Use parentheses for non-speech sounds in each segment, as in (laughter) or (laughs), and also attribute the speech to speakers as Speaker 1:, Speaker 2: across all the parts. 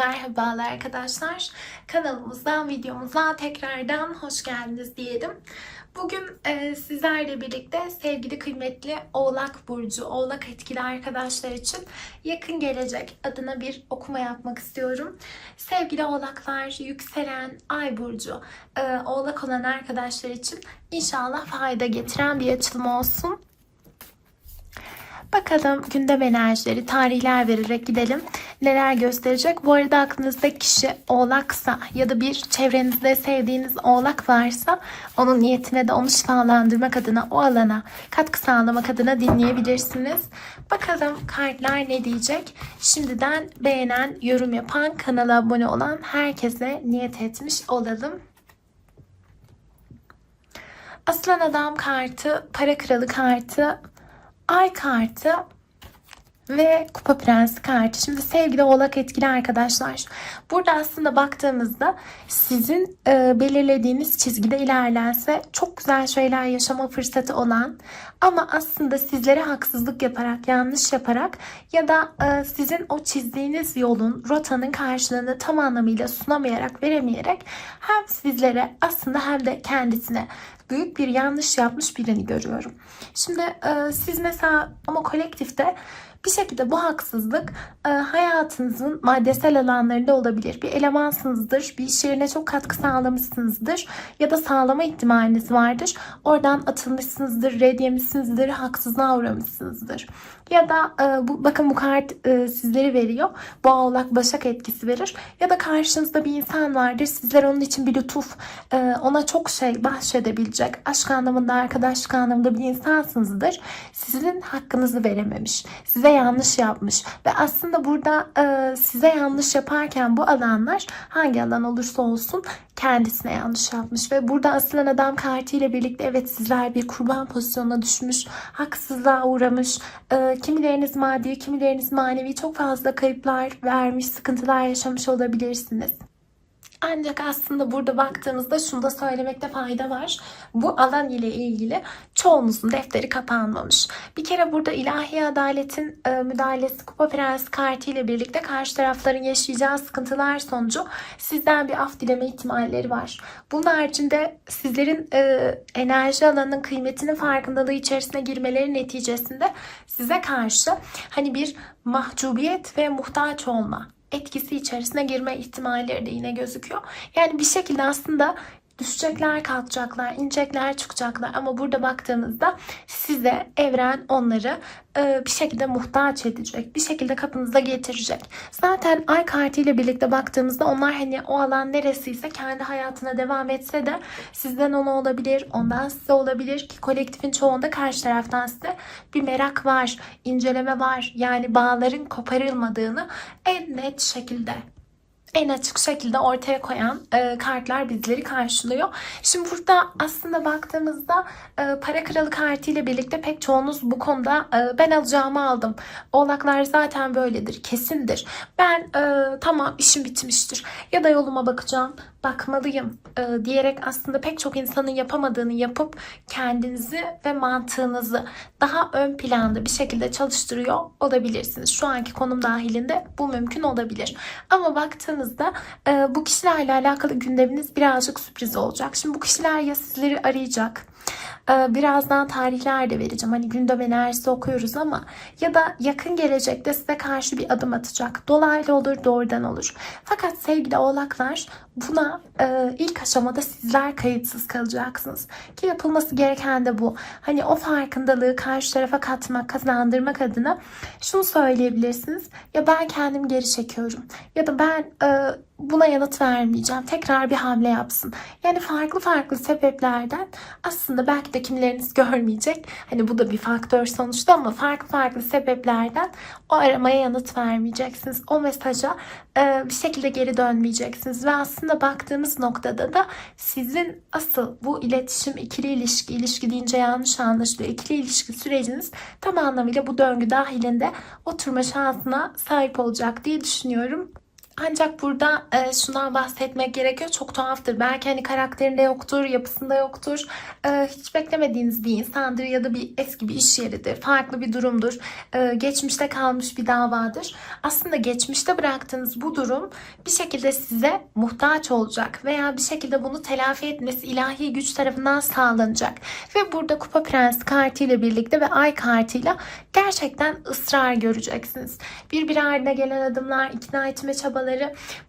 Speaker 1: Merhabalar arkadaşlar. Kanalımızdan, videomuza tekrardan hoş geldiniz diyelim. Bugün e, sizlerle birlikte sevgili kıymetli Oğlak Burcu, Oğlak etkili arkadaşlar için yakın gelecek adına bir okuma yapmak istiyorum. Sevgili Oğlaklar, yükselen Ay Burcu, e, Oğlak olan arkadaşlar için inşallah fayda getiren bir açılım olsun. Bakalım gündem enerjileri, tarihler vererek gidelim. Neler gösterecek? Bu arada aklınızda kişi oğlaksa ya da bir çevrenizde sevdiğiniz oğlak varsa onun niyetine de onu şifalandırmak adına o alana katkı sağlamak adına dinleyebilirsiniz. Bakalım kartlar ne diyecek? Şimdiden beğenen, yorum yapan, kanala abone olan herkese niyet etmiş olalım. Aslan Adam kartı, Para Kralı kartı, Ay kartı ve Kupa Prensi kartı. Şimdi sevgili oğlak etkili arkadaşlar. Burada aslında baktığımızda sizin e, belirlediğiniz çizgide ilerlense çok güzel şeyler yaşama fırsatı olan ama aslında sizlere haksızlık yaparak, yanlış yaparak ya da e, sizin o çizdiğiniz yolun, rotanın karşılığını tam anlamıyla sunamayarak, veremeyerek hem sizlere aslında hem de kendisine büyük bir yanlış yapmış birini görüyorum. Şimdi e, siz mesela ama kolektifte bir şekilde bu haksızlık e, hayatınızın maddesel alanlarında olabilir. Bir elemansınızdır, bir iş yerine çok katkı sağlamışsınızdır ya da sağlama ihtimaliniz vardır. Oradan atılmışsınızdır, red yemişsinizdir, haksızlığa uğramışsınızdır. Ya da e, bu, bakın bu kart e, sizleri veriyor. Boğa oğlak başak etkisi verir. Ya da karşınızda bir insan vardır. Sizler onun için bir lütuf, e, ona çok şey bahşedebilecek. Aşk anlamında, arkadaşlık anlamında bir insansınızdır. Sizin hakkınızı verememiş. Size yanlış yapmış. Ve aslında burada e, size yanlış yaparken bu alanlar hangi alan olursa olsun kendisine yanlış yapmış. Ve burada asılan adam kartıyla birlikte evet sizler bir kurban pozisyonuna düşmüş. Haksızlığa uğramış. E, kimileriniz maddi, kimileriniz manevi çok fazla kayıplar vermiş, sıkıntılar yaşamış olabilirsiniz. Ancak aslında burada baktığımızda şunu da söylemekte fayda var. Bu alan ile ilgili çoğunuzun defteri kapanmamış. Bir kere burada ilahi adaletin e, müdahalesi Kupa Prensi kartı ile birlikte karşı tarafların yaşayacağı sıkıntılar sonucu sizden bir af dileme ihtimalleri var. Bunun haricinde sizlerin e, enerji alanının kıymetinin farkındalığı içerisine girmeleri neticesinde size karşı hani bir mahcubiyet ve muhtaç olma etkisi içerisine girme ihtimalleri de yine gözüküyor. Yani bir şekilde aslında düşecekler, kalkacaklar, inecekler, çıkacaklar. Ama burada baktığımızda size evren onları e, bir şekilde muhtaç edecek. Bir şekilde kapınıza getirecek. Zaten ay kartıyla birlikte baktığımızda onlar hani o alan neresiyse kendi hayatına devam etse de sizden ona olabilir, ondan size olabilir ki kolektifin çoğunda karşı taraftan size bir merak var, inceleme var. Yani bağların koparılmadığını en net şekilde en açık şekilde ortaya koyan e, kartlar bizleri karşılıyor. Şimdi burada aslında baktığımızda e, para kralı kartı ile birlikte pek çoğunuz bu konuda e, ben alacağımı aldım. Oğlaklar zaten böyledir, kesindir. Ben e, tamam işim bitmiştir ya da yoluma bakacağım, bakmalıyım e, diyerek aslında pek çok insanın yapamadığını yapıp kendinizi ve mantığınızı daha ön planda bir şekilde çalıştırıyor olabilirsiniz. Şu anki konum dahilinde bu mümkün olabilir. Ama baktığınızda e, bu kişilerle alakalı gündeminiz birazcık sürpriz olacak. Şimdi bu kişiler ya sizleri arayacak e, Birazdan tarihler de vereceğim. Hani gündem enerjisi okuyoruz ama ya da yakın gelecekte size karşı bir adım atacak. Dolaylı olur, doğrudan olur. Fakat sevgili oğlaklar buna e, ilk aşamada sizler kayıtsız kalacaksınız. Ki yapılması gereken de bu. Hani o farkındalığı karşı tarafa katmak, kazandırmak adına şunu söyleyebilirsiniz. Ya ben kendim geri çekiyorum. Ya da ben e, buna yanıt vermeyeceğim. Tekrar bir hamle yapsın. Yani farklı farklı sebeplerden aslında belki de kimileriniz görmeyecek. Hani bu da bir faktör sonuçta ama farklı farklı sebeplerden o aramaya yanıt vermeyeceksiniz. O mesaja e, bir şekilde geri dönmeyeceksiniz. Ve aslında baktığımız noktada da sizin asıl bu iletişim, ikili ilişki, ilişki deyince yanlış anlaşılıyor. İkili ilişki süreciniz tam anlamıyla bu döngü dahilinde oturma şansına sahip olacak diye düşünüyorum. Ancak burada e, şundan bahsetmek gerekiyor. Çok tuhaftır. Belki hani karakterinde yoktur, yapısında yoktur. E, hiç beklemediğiniz bir insandır ya da bir eski bir iş yeridir. Farklı bir durumdur. E, geçmişte kalmış bir davadır. Aslında geçmişte bıraktığınız bu durum bir şekilde size muhtaç olacak veya bir şekilde bunu telafi etmesi ilahi güç tarafından sağlanacak. Ve burada Kupa Prensi kartıyla birlikte ve Ay kartıyla gerçekten ısrar göreceksiniz. Birbiri ardına gelen adımlar, ikna etme çabaları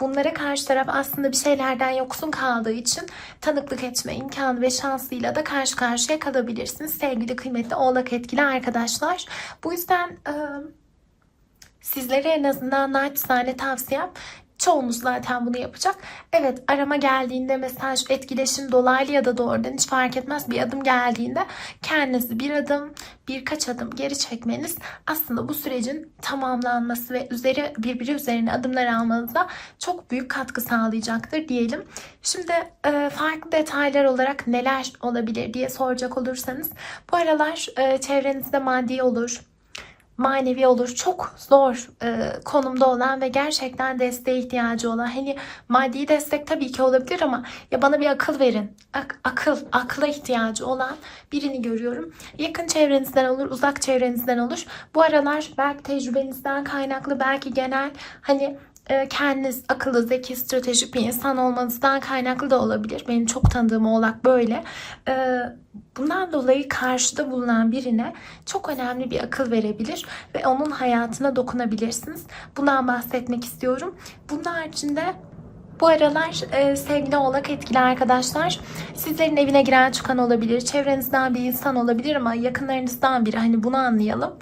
Speaker 1: bunlara karşı taraf aslında bir şeylerden yoksun kaldığı için tanıklık etme imkanı ve şansıyla da karşı karşıya kalabilirsiniz. Sevgili kıymetli oğlak etkili arkadaşlar. Bu yüzden e, sizlere en azından naçizane tavsiyem Çoğunuz zaten bunu yapacak. Evet arama geldiğinde mesaj, etkileşim dolaylı ya da doğrudan hiç fark etmez bir adım geldiğinde kendinizi bir adım, birkaç adım geri çekmeniz aslında bu sürecin tamamlanması ve üzeri birbiri üzerine adımlar almanıza çok büyük katkı sağlayacaktır diyelim. Şimdi e, farklı detaylar olarak neler olabilir diye soracak olursanız bu aralar e, çevrenizde maddi olur, manevi olur. Çok zor e, konumda olan ve gerçekten desteğe ihtiyacı olan. Hani maddi destek tabii ki olabilir ama ya bana bir akıl verin. Ak- akıl, akla ihtiyacı olan birini görüyorum. Yakın çevrenizden olur, uzak çevrenizden olur. Bu aralar belki tecrübenizden kaynaklı, belki genel hani kendiniz akıllı, zeki, stratejik bir insan olmanızdan kaynaklı da olabilir. Benim çok tanıdığım oğlak böyle. E, Bundan dolayı karşıda bulunan birine çok önemli bir akıl verebilir ve onun hayatına dokunabilirsiniz. Bundan bahsetmek istiyorum. Bunun haricinde bu aralar e, sevgili oğlak etkili arkadaşlar sizlerin evine giren çıkan olabilir. Çevrenizden bir insan olabilir ama yakınlarınızdan biri. Hani bunu anlayalım.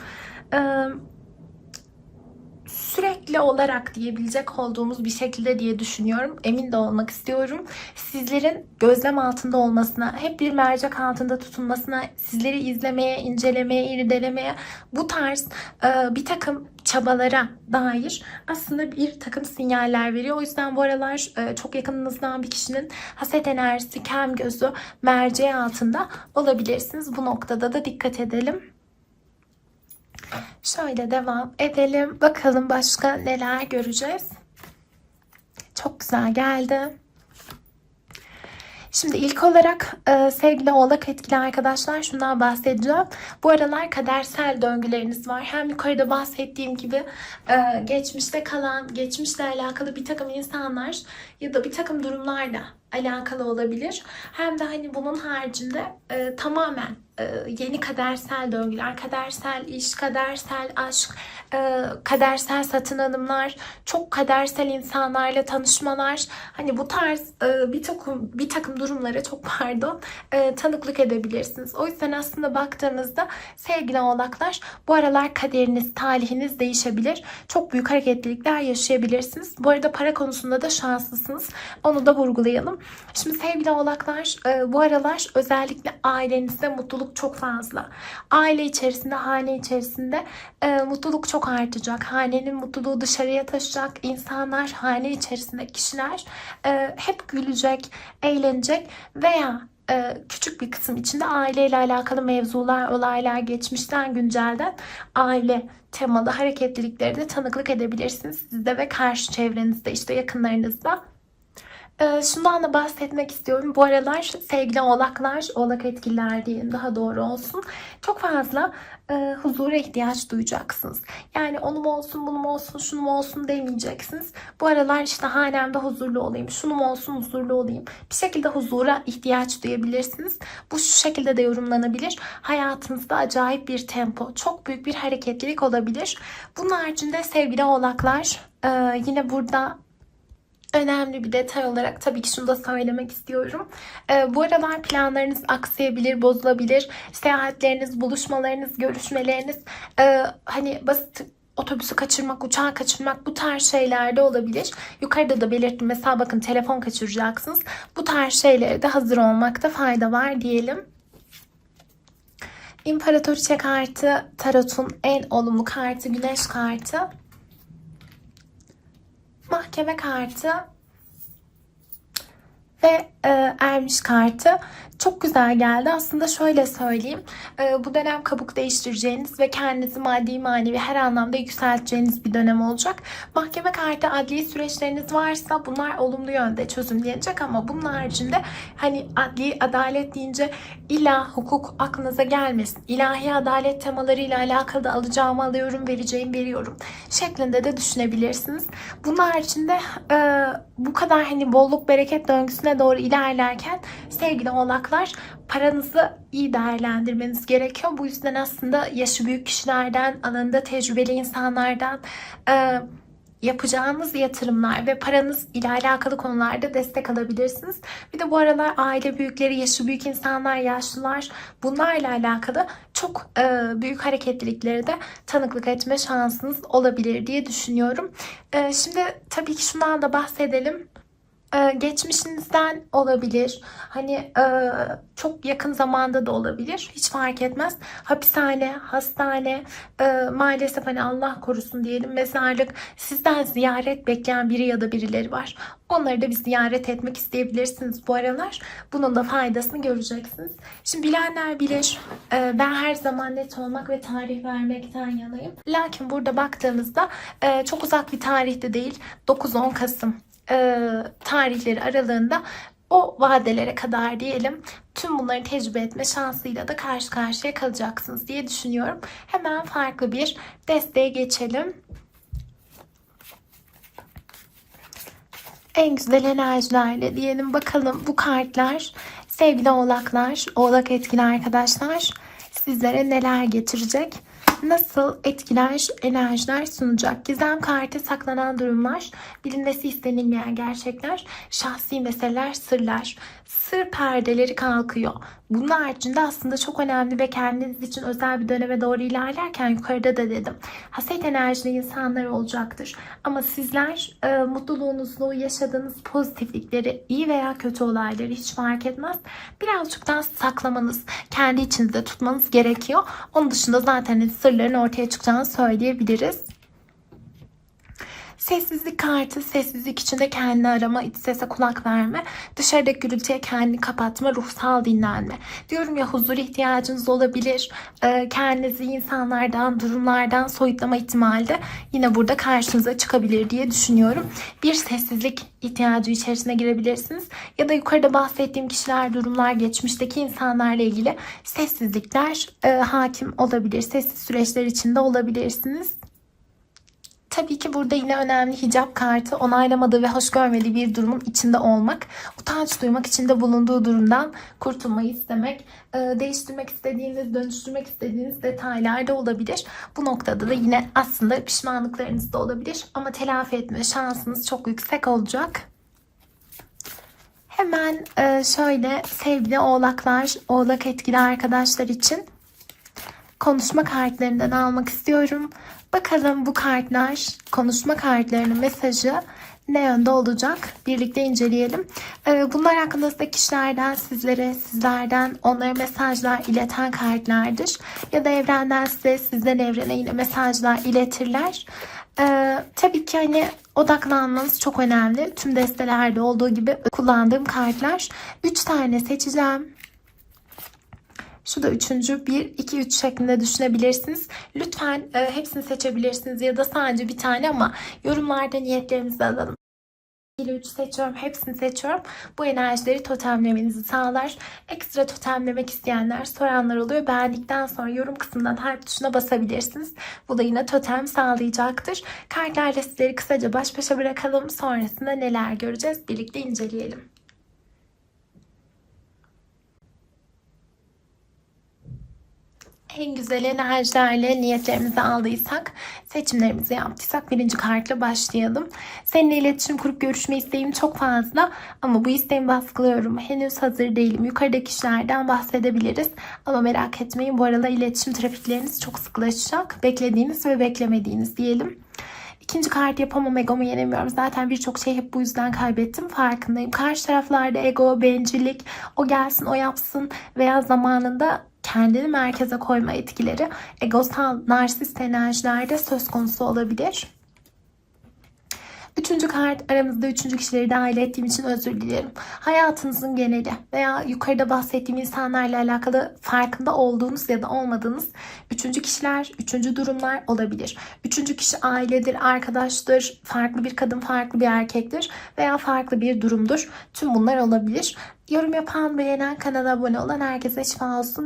Speaker 1: Eee sürekli olarak diyebilecek olduğumuz bir şekilde diye düşünüyorum. Emin de olmak istiyorum. Sizlerin gözlem altında olmasına, hep bir mercek altında tutulmasına, sizleri izlemeye, incelemeye, irdelemeye bu tarz e, bir takım çabalara dair aslında bir takım sinyaller veriyor. O yüzden bu aralar e, çok yakınınızdan bir kişinin haset enerjisi, kem gözü, merceği altında olabilirsiniz. Bu noktada da dikkat edelim. Şöyle devam edelim. Bakalım başka neler göreceğiz. Çok güzel geldi. Şimdi ilk olarak e, sevgili oğlak etkili arkadaşlar şundan bahsedeceğim. Bu aralar kadersel döngüleriniz var. Hem yukarıda bahsettiğim gibi e, geçmişte kalan, geçmişle alakalı bir takım insanlar ya da bir takım durumlarla alakalı olabilir. Hem de hani bunun haricinde e, tamamen yeni kadersel döngüler, kadersel iş, kadersel aşk, e, kadersel satın alımlar, çok kadersel insanlarla tanışmalar, hani bu tarz e, bir takım bir takım durumlara çok (laughs) pardon e, tanıklık edebilirsiniz. O yüzden aslında baktığınızda sevgili oğlaklar bu aralar kaderiniz, talihiniz değişebilir. Çok büyük hareketlilikler yaşayabilirsiniz. Bu arada para konusunda da şanslısınız. Onu da vurgulayalım. Şimdi sevgili oğlaklar e, bu aralar özellikle ailenizde mutluluk çok fazla. Aile içerisinde, hane içerisinde e, mutluluk çok artacak. Hanenin mutluluğu dışarıya taşıyacak. İnsanlar, hane içerisinde kişiler e, hep gülecek, eğlenecek veya e, küçük bir kısım içinde aileyle alakalı mevzular, olaylar, geçmişten, güncelden aile temalı hareketlilikleri de tanıklık edebilirsiniz. Sizde ve karşı çevrenizde işte yakınlarınızda. Ee, şundan da bahsetmek istiyorum. Bu aralar sevgili oğlaklar, oğlak etkililer diyeyim daha doğru olsun. Çok fazla e, huzura ihtiyaç duyacaksınız. Yani onu mu olsun, bunu mu olsun, şunu mu olsun demeyeceksiniz. Bu aralar işte hanemde huzurlu olayım, şunu mu olsun huzurlu olayım. Bir şekilde huzura ihtiyaç duyabilirsiniz. Bu şu şekilde de yorumlanabilir. Hayatınızda acayip bir tempo, çok büyük bir hareketlilik olabilir. Bunun haricinde sevgili oğlaklar e, yine burada önemli bir detay olarak tabii ki şunu da söylemek istiyorum. Ee, bu aralar planlarınız aksayabilir, bozulabilir. Seyahatleriniz, buluşmalarınız, görüşmeleriniz e, hani basit otobüsü kaçırmak, uçağı kaçırmak bu tarz şeyler de olabilir. Yukarıda da belirttim. Mesela bakın telefon kaçıracaksınız. Bu tarz şeylere de hazır olmakta fayda var diyelim. İmparatoriçe kartı tarotun en olumlu kartı, güneş kartı. Mahkeme kartı ve e, ermiş kartı çok güzel geldi. Aslında şöyle söyleyeyim. Ee, bu dönem kabuk değiştireceğiniz ve kendinizi maddi manevi her anlamda yükselteceğiniz bir dönem olacak. Mahkeme kartı adli süreçleriniz varsa bunlar olumlu yönde çözümlenecek ama bunun haricinde hani adli adalet deyince illa hukuk aklınıza gelmesin. İlahi adalet temalarıyla alakalı da alacağımı alıyorum, vereceğimi veriyorum şeklinde de düşünebilirsiniz. Bunun haricinde e, bu kadar hani bolluk bereket döngüsüne doğru ilerlerken sevgili oğlaklar paranızı iyi değerlendirmeniz gerekiyor. Bu yüzden aslında yaşı büyük kişilerden, alanında tecrübeli insanlardan e, yapacağınız yatırımlar ve paranız ile alakalı konularda destek alabilirsiniz. Bir de bu aralar aile büyükleri, yaşı büyük insanlar, yaşlılar bunlarla alakalı çok e, büyük hareketliliklere de tanıklık etme şansınız olabilir diye düşünüyorum. E, şimdi tabii ki şundan da bahsedelim. Ee, geçmişinizden olabilir. Hani e, çok yakın zamanda da olabilir. Hiç fark etmez. Hapishane, hastane, e, maalesef hani Allah korusun diyelim mezarlık sizden ziyaret bekleyen biri ya da birileri var. Onları da bir ziyaret etmek isteyebilirsiniz bu aralar. Bunun da faydasını göreceksiniz. Şimdi bilenler bilir. e, ben her zaman net olmak ve tarih vermekten yanayım. Lakin burada baktığımızda çok uzak bir tarihte değil. 9-10 Kasım e, tarihleri aralığında o vadelere kadar diyelim tüm bunları tecrübe etme şansıyla da karşı karşıya kalacaksınız diye düşünüyorum. Hemen farklı bir desteğe geçelim. En güzel enerjilerle diyelim bakalım bu kartlar sevgili oğlaklar, oğlak etkili arkadaşlar sizlere neler getirecek? Nasıl etkiler, enerjiler sunacak? Gizem kartı saklanan durumlar, bilinmesi istenilmeyen gerçekler, şahsi meseleler, sırlar. Sır perdeleri kalkıyor. Bunun haricinde aslında çok önemli ve kendiniz için özel bir döneme doğru ilerlerken yukarıda da dedim. Haset enerjili insanlar olacaktır. Ama sizler e, mutluluğunuzu, yaşadığınız pozitiflikleri, iyi veya kötü olayları hiç fark etmez. Birazcık daha saklamanız, kendi içinizde tutmanız gerekiyor. Onun dışında zaten sırların ortaya çıkacağını söyleyebiliriz. Sessizlik kartı, sessizlik içinde kendini arama, iç sese kulak verme, dışarıdaki gürültüye kendini kapatma, ruhsal dinlenme. Diyorum ya huzur ihtiyacınız olabilir. Ee, kendinizi insanlardan, durumlardan soyutlama ihtimali de yine burada karşınıza çıkabilir diye düşünüyorum. Bir sessizlik ihtiyacı içerisine girebilirsiniz. Ya da yukarıda bahsettiğim kişiler, durumlar, geçmişteki insanlarla ilgili sessizlikler e, hakim olabilir. Sessiz süreçler içinde olabilirsiniz. Tabii ki burada yine önemli hicap kartı onaylamadığı ve hoş görmediği bir durumun içinde olmak, utanç duymak içinde bulunduğu durumdan kurtulmayı istemek, e, değiştirmek istediğiniz, dönüştürmek istediğiniz detaylar da olabilir. Bu noktada da yine aslında pişmanlıklarınız da olabilir ama telafi etme şansınız çok yüksek olacak. Hemen e, şöyle sevgili oğlaklar, oğlak etkili arkadaşlar için konuşma kartlarından almak istiyorum. Bakalım bu kartlar, konuşma kartlarının mesajı ne yönde olacak? Birlikte inceleyelim. Ee, bunlar hakkında kişilerden sizlere, sizlerden onlara mesajlar ileten kartlardır. Ya da evrenden size, sizden evrene yine mesajlar iletirler. Ee, tabii ki hani odaklanmanız çok önemli. Tüm destelerde olduğu gibi kullandığım kartlar. 3 tane seçeceğim. Şu da üçüncü. Bir, iki, üç şeklinde düşünebilirsiniz. Lütfen e, hepsini seçebilirsiniz ya da sadece bir tane ama yorumlarda niyetlerinizi alalım. 2 3 seçiyorum. Hepsini seçiyorum. Bu enerjileri totemlemenizi sağlar. Ekstra totemlemek isteyenler, soranlar oluyor. Beğendikten sonra yorum kısmından harf tuşuna basabilirsiniz. Bu da yine totem sağlayacaktır. Kartlarla sizleri kısaca baş başa bırakalım. Sonrasında neler göreceğiz birlikte inceleyelim. En güzel enerjilerle niyetlerimizi aldıysak, seçimlerimizi yaptıysak birinci kartla başlayalım. Seninle iletişim kurup görüşme isteğim çok fazla ama bu isteğimi baskılıyorum. Henüz hazır değilim. Yukarıdaki kişilerden bahsedebiliriz. Ama merak etmeyin bu arada iletişim trafikleriniz çok sıklaşacak. Beklediğiniz ve beklemediğiniz diyelim. İkinci kart yapamam egomu yenemiyorum. Zaten birçok şey hep bu yüzden kaybettim. Farkındayım. Karşı taraflarda ego, bencillik, o gelsin o yapsın veya zamanında kendini merkeze koyma etkileri egosal narsist enerjilerde söz konusu olabilir. Üçüncü kart aramızda üçüncü kişileri dahil ettiğim için özür dilerim. Hayatınızın geneli veya yukarıda bahsettiğim insanlarla alakalı farkında olduğunuz ya da olmadığınız üçüncü kişiler, üçüncü durumlar olabilir. Üçüncü kişi ailedir, arkadaştır, farklı bir kadın, farklı bir erkektir veya farklı bir durumdur. Tüm bunlar olabilir. Yorum yapan, beğenen, kanala abone olan herkese şifa olsun.